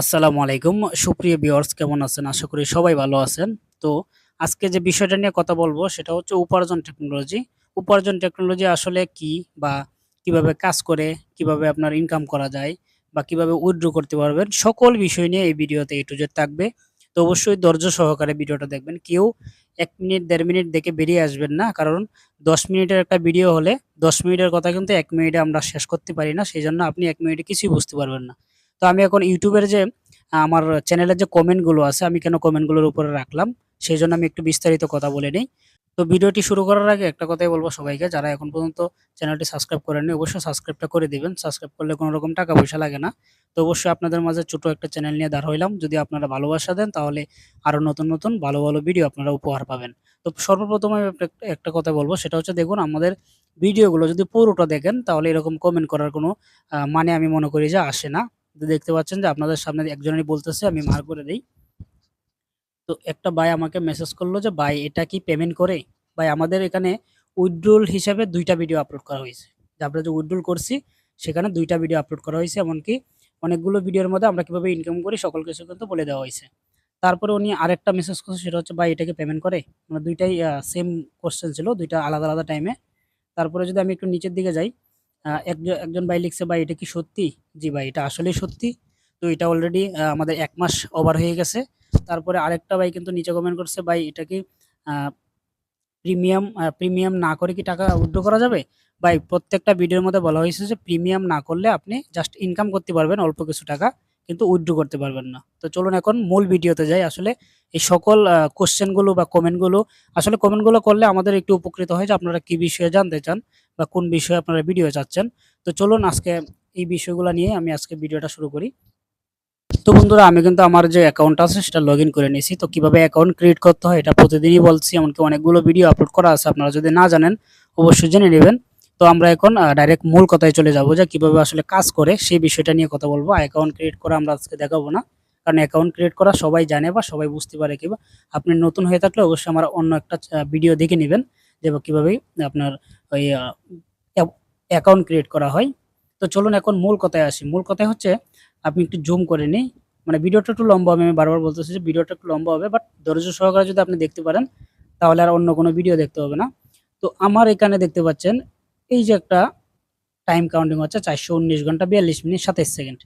আসসালামু আলাইকুম। সুপ্রিয় ভিউয়ার্স, কেমন আছেন? আশা করি সবাই ভালো আছেন। তো আজকে যে বিষয়টা নিয়ে কথা বলব, সেটা হচ্ছে উপার্জন টেকনোলজি উপার্জন টেকনোলজি আসলে কি বা কীভাবে কাজ করে, কীভাবে আপনার ইনকাম করা যায় বা কীভাবে উইথড্র করতে পারবেন, সকল বিষয় নিয়ে এই ভিডিওতে এ টু জেড থাকবে। তো অবশ্যই ধৈর্য সহকারে ভিডিওটা দেখবেন। কেউ এক মিনিট, দেড় মিনিট দেখে বেরিয়ে আসবেন না, কারণ দশ মিনিটের একটা ভিডিও হলে দশ মিনিটের কথা কিন্তু এক মিনিটে আমরা শেষ করতে পারি না, সেই জন্য আপনি এক মিনিটে কিছুই বুঝতে পারবেন না। তো আমি এখন ইউটিউবের যে আমার চ্যানেলের যে কমেন্টগুলো আছে, আমি কেন কমেন্টগুলোর উপরে রাখলাম, সেই জন্য আমি একটু বিস্তারিত কথা বলে নিই তো ভিডিওটি শুরু করার আগে একটা কথাই বলব সবাইকে, যারা এখন পর্যন্ত চ্যানেলটি সাবস্ক্রাইব করেননি, অবশ্যই সাবস্ক্রাইবটা করে দিবেন। সাবস্ক্রাইব করলে কোনো রকম টাকা পয়সা লাগে না। তো অবশ্যই আপনাদের মাঝে ছোটো একটা চ্যানেল নিয়ে দাঁড় হইলাম। যদি আপনারা ভালোবাসা দেন, তাহলে আরও নতুন, নতুন ভালো, ভালো ভিডিও আপনারা উপহার পাবেন। তো সর্বপ্রথম আমি একটা কথা বলব, সেটা হচ্ছে দেখুন আমাদের ভিডিওগুলো যদি পুরোটা দেখেন, তাহলে এরকম কমেন্ট করার কোনো মানে আমি মনে করি যে আসে না। দেখতে পাচ্ছেন যে আপনাদের সামনে একজনই বলতেছে আমি মার করে দিই তো একটা ভাই আমাকে মেসেজ করল যে ভাই এটা কি পেমেন্ট করে? ভাই আমাদের এখানে উইথড্রল হিসাবে দুইটা ভিডিও আপলোড করা হয়েছে যে আমরা যে উইথড্রল করছি সেখানে দুইটা ভিডিও আপলোড করা হয়েছে এমনকি অনেকগুলো ভিডিওর মধ্যে আমরা কীভাবে ইনকাম করি সকল কিছু কিন্তু বলে দেওয়া হয়েছে তারপরে উনি আরেকটা মেসেজ করছে সেটা হচ্ছে ভাই এটাকে পেমেন্ট করে? মানে দুইটাই সেম কোয়েশ্চেন ছিল দুইটা আলাদা, আলাদা টাইমে। তারপরে যদি আমি একটু নিচের দিকে যাই আ একজ একজন ভাই লিখছে, "ভাই এটা কি সত্যি?" জি ভাই, এটা আসলেই সত্যি। তো এটা অলরেডি আমাদের এক মাস ওভার হয়ে গেছে। তারপরে আরেকটা ভাই কিন্তু নিচে কমেন্ট করছে, "ভাই এটা কি প্রিমিয়াম প্রিমিয়াম না করে কি টাকা উইথড্র করা যাবে?" ভাই প্রত্যেকটা ভিডিওর মধ্যে বলা হয়েছে যে প্রিমিয়াম না করলে আপনি জাস্ট ইনকাম করতে পারবেন অল্প কিছু টাকা, কিন্তু উইথড্র করতে পারবেন না। তো চলুন এখন মূল ভিডিওতে যাই। আসলে এই সকল কোশ্চেনগুলো বা কমেন্টগুলো আসলে কমেন্টগুলো করলে আমাদের একটু উপকৃত হয় যে আপনারা কী বিষয়ে জানতে চান বা কোন বিষয়ে আপনারা ভিডিও চাচ্ছেন। তো চলুন আজকে এই বিষয়গুলো নিয়ে আমি আজকে ভিডিওটা শুরু করি। তো বন্ধুরা, আমি কিন্তু আমার যে অ্যাকাউন্ট আছে সেটা লগইন করে নিয়েছি। তো কীভাবে অ্যাকাউন্ট ক্রিয়েট করতে হয় এটা প্রতিদিনই বলছি। এমনকি অনেকগুলো ভিডিও আপলোড করা আছে। আপনারা যদি না জানেন, অবশ্যই জেনে নেবেন তো আমরা এখন ডাইরেক্ট মূল কথায় চলে যাব যে কীভাবে আসলে কাজ করে সেই বিষয়টা নিয়ে কথা বলব। অ্যাকাউন্ট ক্রিয়েট করা আমরা আজকে দেখাবো না। কারণ অ্যাকাউন্ট ক্রিয়েট করা সবাই জানে বা সবাই বুঝতে পারে কিবা আপনি নতুন হয়ে থাকলে অবশ্যই আমার অন্য একটা ভিডিও দেখে নিবেন যে কীভাবে আপনার ওই অ্যাকাউন্ট ক্রিয়েট করা হয়। তো চলুন এখন মূল কথায় আসি। মূল কথায় হচ্ছে, আপনি একটু জুম করে নেই। মানে ভিডিওটা একটু লম্বা হবে। আমি বারবার বলতেছি যে ভিডিওটা একটু লম্বা হবে। বাট ধৈর্য সহকারে যদি আপনি দেখতে পারেন, তাহলে আর অন্য কোনো ভিডিও দেখতে হবে না। তো আমার এখানে দেখতে পাচ্ছেন, এই যে একটা টাইম কাউন্টিং হচ্ছে ৪১৯ ঘণ্টা ৪২ মিনিট ২৭ সেকেন্ড।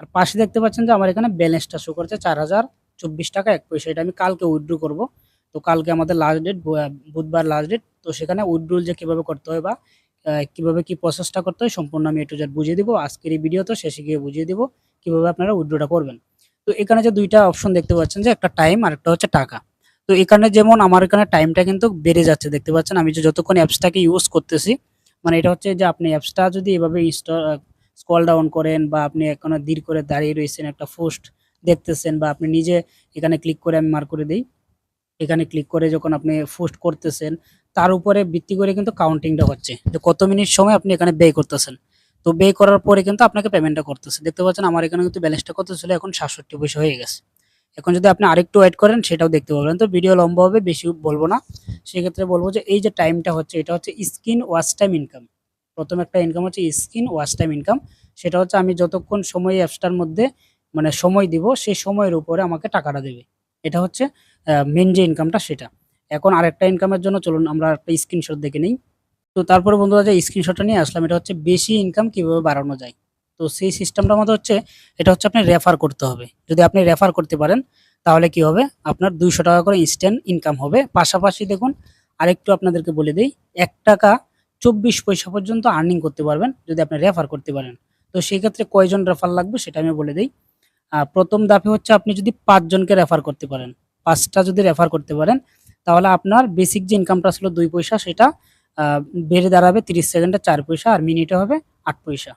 আর পাশে দেখতে পাচ্ছেন যে আমার এখানে ব্যালেন্সটা শো করছে ৳৪০২৪.১ এটা আমি কালকে উইথড্র করব। তো কালকে আমাদের লাস্ট ডেট বুধবার লাস্ট ডেট। তো সেখানে উইথড্রল যে কীভাবে করতে হয় বা কীভাবে কি প্রসেসটা করতে হয় সম্পূর্ণ আমি একটু জেড বুঝিয়ে দিব। আজকের এই ভিডিও তো শেষে গিয়ে বুঝিয়ে দিব কীভাবে আপনারা উইথড্রটা করবেন। তো এখানে যে দুইটা অপশন দেখতে পাচ্ছেন যে একটা টাইম আর একটা হচ্ছে টাকা। তো এখানে যেমন আমার এখানে টাইমটা কিন্তু বেড়ে যাচ্ছে, দেখতে পাচ্ছেন। আমি যে যতক্ষণ অ্যাপসটাকে ইউজ করতেছি মানে এটা হচ্ছে যে আপনি অ্যাপসটা যদি এভাবে ইনস্টল আ স্ক্রল ডাউন করেন বা আপনি এখানে ধীর করে দাঁড়িয়ে রয়েছেন, একটা পোস্ট দেখতেছেন বা আপনি নিজে এখানে ক্লিক করে আমি মার্ক করে দেই। এখানে ক্লিক করে যখন আপনি পোস্ট করতেছেন, তার উপরে ভিত্তি করে কিন্তু কাউন্টিংটা হচ্ছে। যে কত মিনিট সময় আপনি এখানে ব্যয় করতেছেন। তো ব্যয় করার পরে কিন্তু আপনাকে পেমেন্টটা করতেছে। দেখতে পাচ্ছেন আমার এখানে কিন্তু ব্যালেন্সটা কত ছিল এখন ৬৭ পয়সা হয়ে গেছে। এখন যদি আপনি আরেকটু ওয়েট করেন, সেটাও দেখতে পাবেন। তো ভিডিও লম্বা হবে, বেশি বলব না। সেক্ষেত্রে বলব যে এই যে টাইমটা হচ্ছে, এটা হচ্ছে স্ক্রিন ওয়াচ টাইম ইনকাম। প্রথম একটা ইনকাম হচ্ছে স্ক্রিন ওয়াচ টাইম ইনকাম। সেটা হচ্ছে আমি যতক্ষণ সময় অ্যাপসটার মধ্যে মানে সময় দিব সেই সময়ের উপরে আমাকে টাকাটা দেবে। এটা হচ্ছে মেন যে ইনকামটা সেটা। এখন আরেকটা ইনকামের জন্য চলুন আমরা একটা স্ক্রিনশট দেখে নিই তো তারপরে বন্ধুরা যে স্ক্রিনশটটা নিয়ে আসলাম, এটা হচ্ছে বেশি ইনকাম কীভাবে বাড়ানো যায়। তো সেই সিস্টেমটার মধ্যে হচ্ছে, এটা হচ্ছে আপনি রেফার করতে হবে। যদি আপনি রেফার করতে পারেন, তাহলে কি হবে আপনার ৳২০০ করে ইনস্ট্যান্ট ইনকাম হবে। পাশাপাশি দেখুন, আরেকটু আপনাদেরকে বলে দিই, এক টাকা চব্বিশ পয়সা পর্যন্ত আর্নিং করতে পারবেন, যদি আপনি রেফার করতে পারেন। তো সেই ক্ষেত্রে কয়জন রেফার লাগবে সেটা আমি বলে দেই। আ ১ম ধাপে হচ্ছে আপনি যদি ৫ জনকে রেফার করতে পারেন। ৫ টা যদি রেফার করতে পারেন, তাহলে আপনার বেসিক যে ইনকামটা ছিল ২ পয়সা, সেটা বেড়ে দাঁড়াবে ৩০ সেকেন্ডে ৪ পয়সা আর মিনিটে হবে ৮ পয়সা।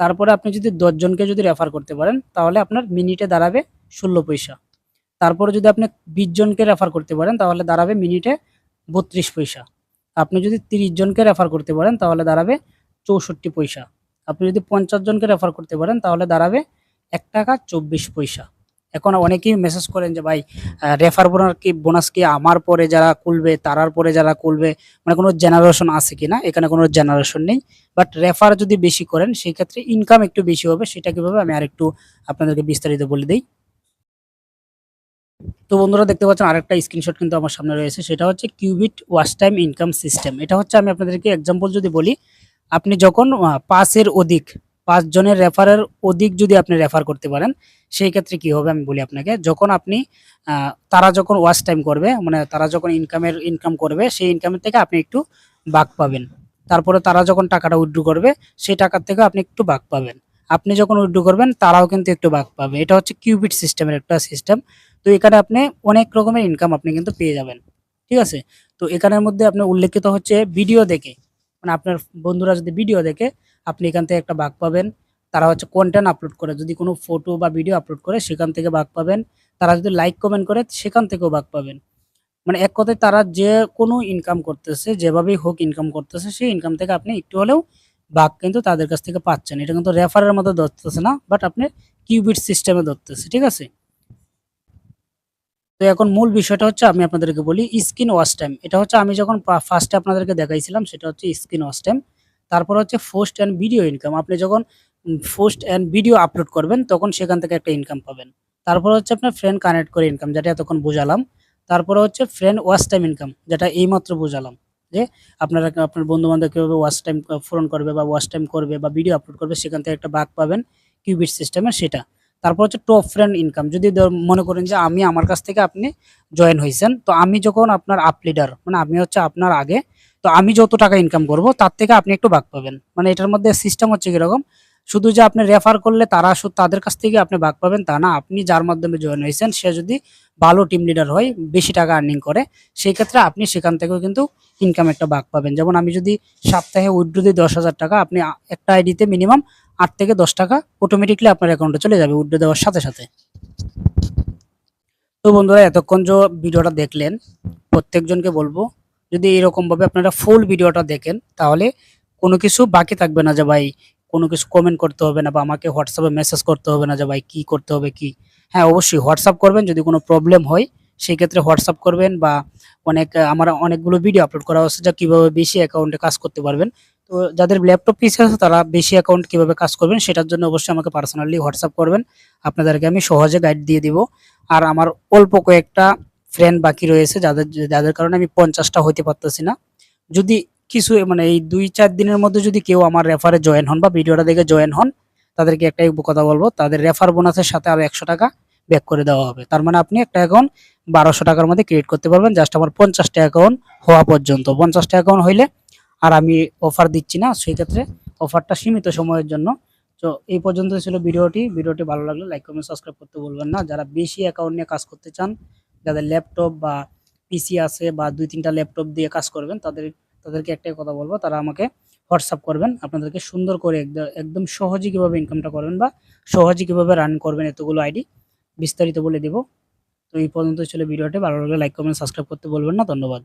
তারপরে আপনি যদি ১০ জনকে যদি রেফার করতে পারেন, তাহলে আপনার মিনিটে দাঁড়াবে ১৬ পয়সা। তারপরে যদি আপনি ২০ জনকে রেফার করতে পারেন, তাহলে দাঁড়াবে মিনিটে ৩২ পয়সা। আপনি যদি ৩০ জনকে রেফার করতে পারেন, তাহলে দাঁড়াবে ৬৪ পয়সা। আপনি যদি ৫০ জনকে রেফার করতে পারেন, তাহলে দাঁড়াবে ৳১.২৪ পয়সা। এখন অনেকেই মেসেজ করেন যে, ভাই রেফার বোনার কি বোনাস কি আমার পরে যারা খুলবে, তারার পরে যারা খুলবে? মানে কোনো জেনারেশন আছে কি না এখানে কোনো জেনারেশন নেই। বাট রেফার যদি বেশি করেন, সেই ক্ষেত্রে ইনকাম একটু বেশি হবে। সেটা কীভাবে আমি আরেকটু আপনাদেরকে বিস্তারিত বলে দিই। তো বন্ধুরা, দেখতে পাচ্ছেন আরেকটা স্ক্রিনশট কিন্তু আমার সামনে রয়েছে। সেটা হচ্ছে qubit watch time income system এটা হচ্ছে আমি আপনাদেরকে এক্সাম্পল যদি বলি, আপনি যখন পাঁচের অধিক পাঁচ জনের রেফারের অধিক যদি আপনি রেফার করতে পারেন, সেই ক্ষেত্রে কি হবে আমি বলি আপনাকে, যখন আপনি তারা যখন ওয়াচ টাইম করবে মানে তারা যখন ইনকামের, ইনকাম করবে, সেই ইনকামের থেকে আপনি একটু বাক পাবেন। তারপরে তারা যখন টাকাটা উইথড্র করবে, সেই টাকার থেকে আপনি একটু বাক পাবেন। আপনি যখন উইথড্র করবেন, তারাও কিন্তু একটু বাক পাবে। এটা হচ্ছে কিউবিট সিস্টেমের একটা সিস্টেম তো এখানে আপনি অনেক রকমের ইনকাম আপনি কিন্তু পেয়ে যাবেন। ঠিক আছে? তো এখানের মধ্যে আপনার উল্লেখিত হচ্ছে ভিডিও দেখে। মানে আপনার বন্ধুরা যদি ভিডিও দেখে আপনি এখান থেকে একটা বাঘ পাবেন। তারা হচ্ছে কন্টেন্ট আপলোড করে। যদি কোনো ফটো বা ভিডিও আপলোড করে, সেখান থেকে বাঘ পাবেন। তারা যদি লাইক কমেন্ট করে, সেখান থেকেও ভাগ পাবেন। মানে এক কথায় তারা যে কোনো ইনকাম করতেছে, যেভাবেই হোক ইনকাম করতেছে, সেই ইনকাম থেকে আপনি একটু হলেও বাঘ কিন্তু তাদের কাছ থেকে পাচ্ছেন। এটা কিন্তু রেফারের মতো ধরতেছে না বাট আপনি কিউবিট সিস্টেমে ধরতেছে, ঠিক আছে? তো এখন মূল বিষয়টা হচ্ছে, আমি আপনাদেরকে বলি স্ক্রিন ওয়াচ টাইম এটা হচ্ছে আমি যখন ফার্স্টে আপনাদেরকে দেখাইছিলাম, সেটা হচ্ছে স্ক্রিন ওয়াশ টাইম তারপর হচ্ছে পোস্ট অ্যান্ড ভিডিও ইনকাম আপনি যখন পোস্ট অ্যান্ড ভিডিও আপলোড করবেন, তখন সেখান থেকে একটা ইনকাম পাবেন। তারপর হচ্ছে আপনার ফ্রেন্ড কানেক্ট করে ইনকাম যেটা এতক্ষণ বোঝালাম। তারপরে হচ্ছে ফ্রেন্ড ওয়াচ টাইম ইনকাম যেটা এইমাত্র বোঝালাম যে আপনারা আপনার বন্ধু বান্ধব কীভাবে ওয়াচ টাইম ফোন করবে বা ওয়াচ টাইম করবে বা ভিডিও আপলোড করবে, সেখান থেকে একটা ভাগ পাবেন কিউবিট সিস্টেমের সেটা। তারপর হচ্ছে টপ ফ্রেন্ড ইনকাম যদি মনে করেন যে আমি আমার কাছ থেকে আপনি জয়েন হয়েছেন তো আমি যখন আপনার আপ লিডার মানে আমি হচ্ছে আপনার আগে তো আমি যত টাকা ইনকাম করব, তার থেকে আপনি একটু ভাগ পাবেন। মানে এটার মধ্যে সিস্টেম হচ্ছে কীরকম? শুধু যে আপনি রেফার করলে তারা শুধু তাদের কাছ থেকে আপনি ভাগ পাবেন, তা না। আপনি যার মাধ্যমে জয়েন হয়েছেন, সে যদি ভালো টিম লিডার হয়, বেশি টাকা আর্নিং করে, সেই ক্ষেত্রে আপনি সেখান থেকেও কিন্তু ইনকাম একটা ভাগ পাবেন। যেমন আমি যদি সপ্তাহে উইড্রো দিই দশ হাজার টাকা, আপনি একটা আইডিতে মিনিমাম আট থেকে দশ টাকা অটোমেটিকলি আপনার অ্যাকাউন্টে চলে যাবে উইড্রো দেওয়ার সাথে সাথে। তো বন্ধুরা, এতক্ষণ যে ভিডিওটা দেখলেন, প্রত্যেকজনকে বলব যদি এরকম ভাবে আপনারা ফুল ভিডিওটা দেখেন, তাহলে কোনো কিছু বাকি থাকবে না যে ভাই, কোনো কিছু কমেন্ট করতে হবে না বা আমাকে হোয়াটসঅ্যাপে মেসেজ করতে হবে না যে ভাই, কী করতে হবে, কি? হ্যাঁ অবশ্যই হোয়াটসঅ্যাপ করবেন, যদি কোনো প্রবলেম হয় সেই ক্ষেত্রে হোয়াটসঅ্যাপ করবেন বা অনেক, আমার অনেকগুলো ভিডিও আপলোড করা হচ্ছে যা কীভাবে বেশি অ্যাকাউন্টে কাজ করতে পারবেন। তো যাদের ল্যাপটপ পিসি আছে, তারা বেশি অ্যাকাউন্ট কীভাবে কাজ করবেন, সেটার জন্য অবশ্যই আমাকে পার্সোনালি হোয়াটসঅ্যাপ করবেন। আপনাদেরকে আমি সহজে গাইড দিয়ে দিব। আর আমার অল্প কয়েকটা ফ্রেন্ড বাকি রয়েছে, যাদের যাদের কারণে আমি পঞ্চাশটা হইতে পারতেছি না। যদি কিছু মানে এই দুই চার দিনের মধ্যে যদি কেউ আমার রেফারে জয়েন হন বা ভিডিওটা দেখে জয়েন হন, তাদেরকে একটাই কথা বলব, তাদের রেফার বোনাসের সাথে আরও একশো টাকা ব্যাক করে দেওয়া হবে। তার মানে আপনি একটা অ্যাকাউন্ট বারোশো টাকার মধ্যে ক্রিয়েট করতে পারবেন জাস্ট আমার পঞ্চাশটা অ্যাকাউন্ট হওয়া পর্যন্ত। পঞ্চাশটা অ্যাকাউন্ট হইলে আর আমি অফার দিচ্ছি না, সেই ক্ষেত্রে অফারটা সীমিত সময়ের জন্য। তো এই পর্যন্ত ছিল ভিডিওটি। ভিডিওটি ভালো লাগলে লাইক কমেন্ট সাবস্ক্রাইব করতে বলবেন না। যারা বেশি অ্যাকাউন্ট নিয়ে কাজ করতে চান যাদের ল্যাপটপ বা পিসি আছে বা দুই তিনটা ল্যাপটপ দিয়ে কাজ করবেন, তাদের, তাদেরকে একটাই কথা বলব, তারা আমাকে হোয়াটসঅ্যাপ করবেন। আপনাদেরকে সুন্দর করে একদ- একদম সহজে কীভাবে ইনকামটা করবেন বা সহজে কীভাবে রান করবেন এতগুলো আইডি বিস্তারিত বলে দেব। তো এই পর্যন্ত ছিল ভিডিওটি। ভালো লাগলে লাইক কমেন্ট সাবস্ক্রাইব করতে বলবেন না। ধন্যবাদ।